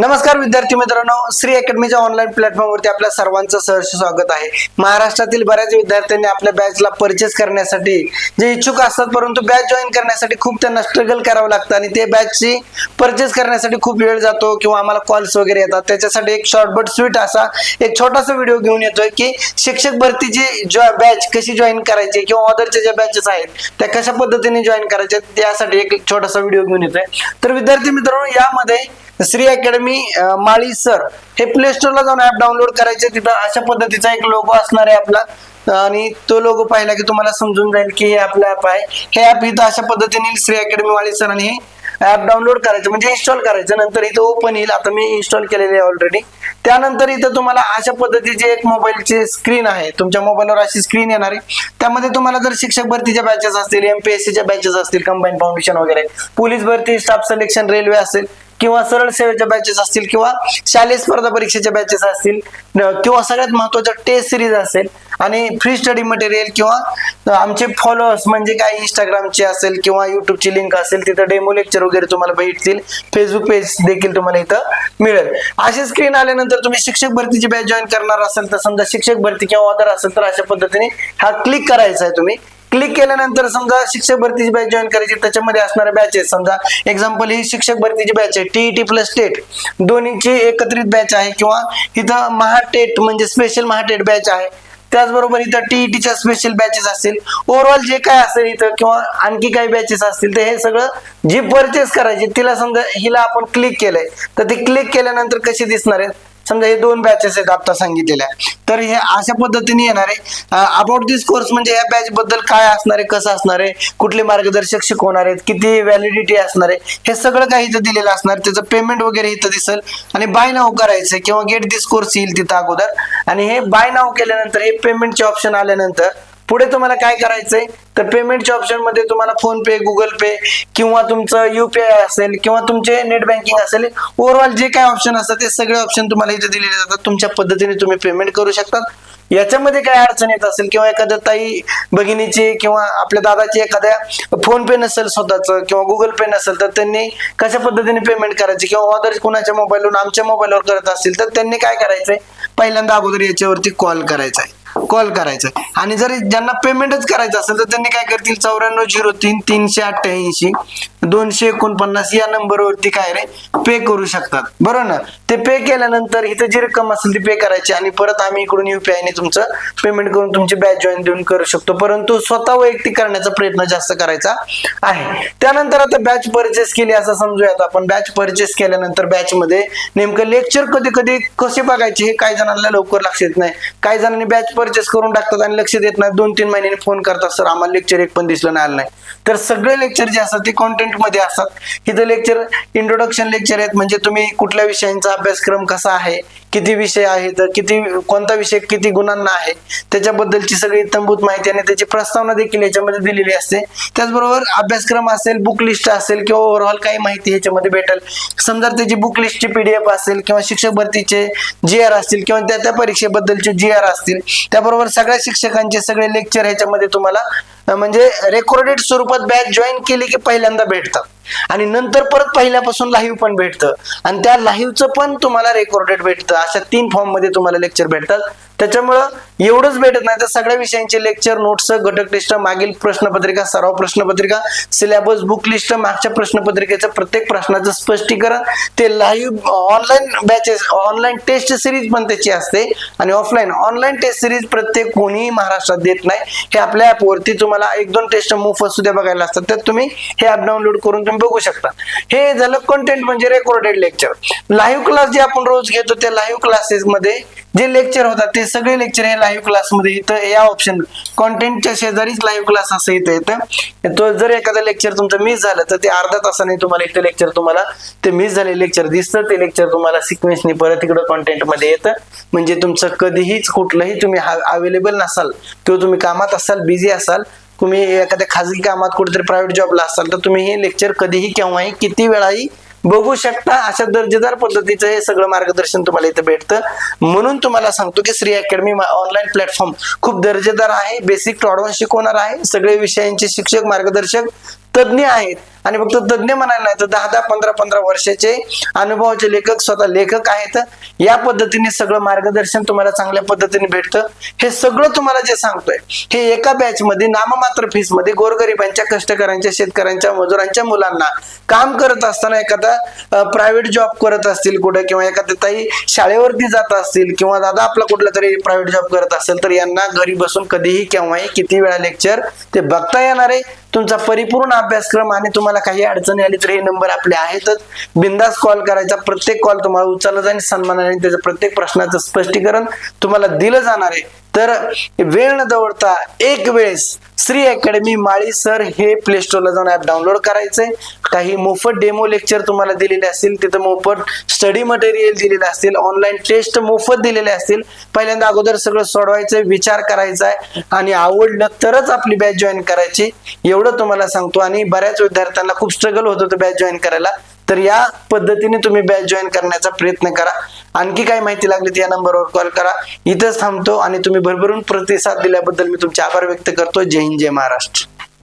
नमस्कार विद्यार्थी मित्रांनो श्री अकॅडमीच्या ऑनलाईन प्लॅटफॉर्मवरती आपल्या सर्वांचं सहर्ष स्वागत आहे. महाराष्ट्रातील बऱ्याच विद्यार्थ्यांनी आपल्या बॅचला परचेस करण्यासाठी जे इच्छुक असतात परंतु बॅच जॉईन करण्यासाठी खूप त्यांना स्ट्रगल करावं लागतं आणि ते बॅचची परचेस करण्यासाठी खूप वेळ जातो किंवा आम्हाला कॉल्स वगैरे येतात. त्याच्यासाठी एक शॉर्टबट स्वीट असा एक छोटासा व्हिडिओ घेऊन येतोय की शिक्षक भरतीची जॉ बॅच कशी जॉईन करायची किंवा ऑदरच्या ज्या बॅचेस आहेत त्या कशा पद्धतीने जॉईन करायच्या त्यासाठी एक छोटासा व्हिडिओ घेऊन येतोय. तर विद्यार्थी मित्रांनो यामध्ये श्री अकॅडमी माळी सर हे प्ले स्टोरला जाऊन ऍप डाउनलोड करायचे. तिथं अशा पद्धतीचा एक लोगो असणार आहे आपला. आणि तो लोगो पाहिला की तुम्हाला समजून जाईल की हे आपलं ऍप आहे. हे ऍप इथं अशा पद्धतीने श्री अकॅडमी माळी सर आणि हे ऍप डाउनलोड करायचं म्हणजे इन्स्टॉल करायचं. नंतर इथं ओपन येईल. आता मी इन्स्टॉल केलेले आहे ऑलरेडी त्यानंतर इथं तुम्हाला अशा पद्धतीची एक मोबाईलची स्क्रीन आहे. तुमच्या मोबाईलवर अशी स्क्रीन येणार आहे. त्यामध्ये तुम्हाला जर शिक्षक भरतीच्या बॅचेस असतील एमपीएससीच्या बॅचेस असतील कंबाईन फाउंडेशन वगैरे पोलीस भरती स्टाफ सिलेक्शन रेल्वे असेल किंवा सरळ सेवेच्या बॅचेस असतील किंवा शालेय स्पर्धा परीक्षेच्या बॅचेस असतील किंवा सगळ्यात महत्त्वाच्या टेस्ट सिरीज असेल आणि फ्री स्टडी मटेरियल किंवा आमचे फॉलोअर्स म्हणजे काय? इंस्टाग्रामचे असेल किंवा युट्यूबची लिंक असेल तिथं डेमो लेक्चर वगैरे तुम्हाला भेटतील. फेसबुक पेज देखील तुम्हाला इथं मिळेल. अशी स्क्रीन आल्यानंतर तुम्ही शिक्षक भरतीची बॅच जॉईन करणार असेल तर समजा शिक्षक भरती किंवा अदर असेल तर अशा पद्धतीने हा क्लिक करायचा आहे तुम्ही. क्लिक केल्यानंतर समजा शिक्षक भरतीची बॅच जॉईन करायची त्याच्यामध्ये असणाऱ्या बॅचेस समजा एक्झाम्पल ही शिक्षक भरतीची बॅच आहे. टीईटी प्लस टेट दोन्हीची एकत्रित बॅच आहे किंवा इथं महाटेट म्हणजे स्पेशल महाटेट बॅच आहे. त्याचबरोबर इथं टीईटीच्या स्पेशल बॅचेस असतील. ओव्हरऑल जे काय असेल इथं किंवा आणखी काही बॅचेस असतील ते हे सगळं जी परचेस करायची तिला समजा हिला आपण क्लिक केलंय. तर ती क्लिक केल्यानंतर कशी दिसणार आहेत समजा हे दोन बॅचेस आहेत आता सांगितलेल्या. तर हे अशा पद्धतीने येणार आहे. अबाउट दिस कोर्स म्हणजे या बॅच बद्दल काय असणार आहे कसं असणार आहे कुठले मार्गदर्शक शिकवणार आहेत किती व्हॅलिडिटी असणार आहे हे सगळं काही इथं दिलेलं असणार. त्याचं पेमेंट वगैरे इथं दिसेल. आणि बाय नाव करायचं किंवा गेट दिस कोर्स येईल तिथं अगोदर. आणि हे बाय नाव केल्यानंतर हे पेमेंटचे ऑप्शन आल्यानंतर पुढे तुम्हाला काय करायचंय? तर पेमेंटच्या ऑप्शनमध्ये तुम्हाला फोन पे गुगल पे किंवा तुमचं युपीआय असेल किंवा तुमचे नेट बँकिंग असेल ओव्हरऑल जे काय ऑप्शन असतात ते सगळे ऑप्शन तुम्हाला इथे दिलेले जातात. तुमच्या पद्धतीने तुम्ही पेमेंट करू शकतात. याच्यामध्ये काय अडचण येत असेल किंवा एखाद्या ताई भगिनीची किंवा आपल्या दादाची एखाद्या फोन पे नसेल स्वतःचं किंवा गुगल पे नसेल तर त्यांनी कशा पद्धतीने पेमेंट करायची? किंवा अदर कुणाच्या मोबाईलवरून आमच्या मोबाईलवर करत असतील तर त्यांनी काय करायचंय? पहिल्यांदा अगोदर याच्यावरती कॉल करायचा आहे कॉल करायचा आहे. आणि जर ज्यांना पेमेंटच करायचं असेल तर त्यांनी काय करतील चौऱ्याण्णव झिरो तीन तीनशे अठ्ठ्याऐंशी दोनशे एकोणपन्नास या नंबरवरती काय रे? पे करू शकतात. बरोबर ना? ते पे केल्यानंतर इथं जी रक्कम असेल ती पे करायची आणि परत आम्ही इकडून युपीआय ने तुमचं पेमेंट करून तुमची बॅच जॉईन देऊन करू शकतो. परंतु स्वतः वैयक्तिक करण्याचा प्रयत्न जास्त करायचा आहे. त्यानंतर आता बॅच परचेस केली असं समजूयात आपण. बॅच परचेस केल्यानंतर बॅच मध्ये नेमकं लेक्चर कधी कधी कसे बघायचे हे काही जणांना लवकर लक्ष येत नाही. काही जणांनी बॅच परचेस करून टाकतात आणि लक्ष देत नाही. दोन तीन महिन्यांनी फोन करतात सर आम्हाला लेक्चर एक पण दिसलं नाही आलं नाही. तर सगळे लेक्चर जे असतात ते कॉन्टेंट मध्ये असतात. इथं लेक्चर इंट्रोडक्शन लेक्चर आहेत म्हणजे तुम्ही कुठल्या विषयांचा अभ्यासक्रम कसा आहे किती विषय आहेत किती कोणता विषय किती गुणांना आहे त्याच्याबद्दलची सगळी तंबूत माहिती आणि त्याची प्रस्तावना देखील याच्यामध्ये दिलेली असते. त्याचबरोबर अभ्यासक्रम असेल बुक लिस्ट असेल किंवा ओव्हरऑल काही माहिती ह्याच्यामध्ये भेटेल. समजा त्याची बुक लिस्टची पीडीएफ असेल किंवा शिक्षक भरतीचे जी आर असतील किंवा त्या त्या परीक्षेबद्दलचे जी आर असतील. त्याबरोबर सगळ्या शिक्षकांचे सगळे लेक्चर ह्याच्यामध्ये तुम्हाला म्हणजे रेकॉर्डेड स्वरूपात बॅच जॉईन केली की पहिल्यांदा भेटतात आणि नंतर परत पहिल्यापासून लाईव्ह पण भेटतं. आणि त्या लाईव्हचं पण तुम्हाला रेकॉर्डेड भेटतं. अशा तीन फॉर्ममध्ये तुम्हाला लेक्चर भेटतात. त्याच्यामुळं एवढंच भेटत नाही. तर सगळ्या विषयांचे लेक्चर नोट्स घटक टेस्ट मागील प्रश्नपत्रिका सराव प्रश्नपत्रिका सिलेबस बुक लिस्ट मागच्या प्रश्नपत्रिकेचं प्रत्येक प्रश्नाचं स्पष्टीकरण ते live online batches online test series पण त्याची असते. आणि ऑफलाईन ऑनलाईन टेस्ट सिरीज प्रत्येक कोणीही महाराष्ट्रात देत नाही. हे आपल्या ॲपवरती तुम्हाला एक दोन टेस्ट मोफत सुद्धा बघायला असतात. तर तुम्ही हे ॲप डाउनलोड करून तुम्ही बघू शकता. हे झालं कंटेंट म्हणजे रेकॉर्डेड लेक्चर लाईव्ह क्लास जे आपण रोज घेतो त्या लाईव्ह क्लासेसमध्ये जे लेक्चर होतात ते सगळे लेक्चर हे लाईव्ह क्लासमध्ये इथं या ऑप्शन कॉन्टेंटच्या शेजारीच लाईव्ह क्लास असं इथं येतं. तो जर एखादं लेक्चर तुमचं मिस झालं तर ते अर्धा तासाने तुम्हाला इथं लेक्चर तुम्हाला ते मिस झाले लेक्चर दिसतं. ते लेक्चर तुम्हाला सिक्वेन्सनी परत इकडं कॉन्टेंटमध्ये येतं. म्हणजे तुमचं कधीहीच कुठलंही तुम्ही अवेलेबल नसाल किंवा तुम्ही कामात असाल बिझी असाल तुम्ही एखाद्या खाजगी कामात कुठेतरी प्रायव्हेट जॉबला असाल तर तुम्ही हे लेक्चर कधीही केव्हाही किती वेळाही बघू शकता अशा दर्जेदार पद्धतीचं हे सगळं मार्गदर्शन तुम्हाला इथं भेटतं. म्हणून तुम्हाला सांगतो की श्री अकॅडमी ऑनलाईन प्लॅटफॉर्म खूप दर्जेदार आहे. बेसिक टू ऍडव्हान्स शिकवणार आहे. सगळे विषयांचे शिक्षक मार्गदर्शक तज्ज्ञ आहेत. आणि फक्त तज्ज्ञ म्हणायला नाही तर दहा दहा पंधरा पंधरा वर्षाचे अनुभवाचे लेखक स्वतः लेखक आहेत. या पद्धतीने सगळं मार्गदर्शन तुम्हाला चांगल्या पद्धतीने भेटतं. हे सगळं तुम्हाला जे सांगतोय हे एका बॅच मध्ये नाममात्र फीसमध्ये गोरगरिबांच्या कष्टकऱ्यांच्या शेतकऱ्यांच्या मजुरांच्या मुलांना काम करत असताना एखादा प्रायव्हेट जॉब करत असतील कुठं किंवा एखाद्या ताई शाळेवरती जात असतील किंवा दादा आपला कुठला तरी प्रायव्हेट जॉब करत असेल तर यांना घरी बसून कधीही केव्हाही किती वेळा लेक्चर ते बघता येणार आहे. तुमचा परिपूर्ण अभ्यासक्रम आणि तुम्हाला काही अडचणी आली तर हे नंबर आपले आहेतच. बिंदास कॉल करायचा प्रत्येक कॉल तुम्हाला उचलला जाईल सन्मानाने त्याचं प्रत्येक प्रश्नाचं स्पष्टीकरण तुम्हाला दिलं जाणार आहे. तर वेळ न दवडता एक वेळेस श्री अकॅडमी माळी सर हे प्ले स्टोरला जाऊन ऍप डाउनलोड करायचंय. काही मोफत डेमो लेक्चर तुम्हाला दिलेले असतील तिथं मोफत स्टडी मटेरियल दिलेले असतील ऑनलाईन टेस्ट मोफत दिलेले असतील. पहिल्यांदा अगोदर सगळं सोडवायचं विचार करायचा आहे आणि आवडलं तरच आपली बॅच जॉईन करायची. एवढं तुम्हाला सांगतो आणि बऱ्याच विद्यार्थ्यांना खूप स्ट्रगल होत होतं बॅच जॉईन करायला. तर या पद्धतीने तुम्ही बॅच जॉईन करण्याचा प्रयत्न करा. आणखी काही माहिती लागली तर या नंबरवर कॉल करा. इथंच थांबतो आणि तुम्ही भरभरून प्रतिसाद दिल्याबद्दल मी तुमचे आभार व्यक्त करतो. जय हिंद जय महाराष्ट्र.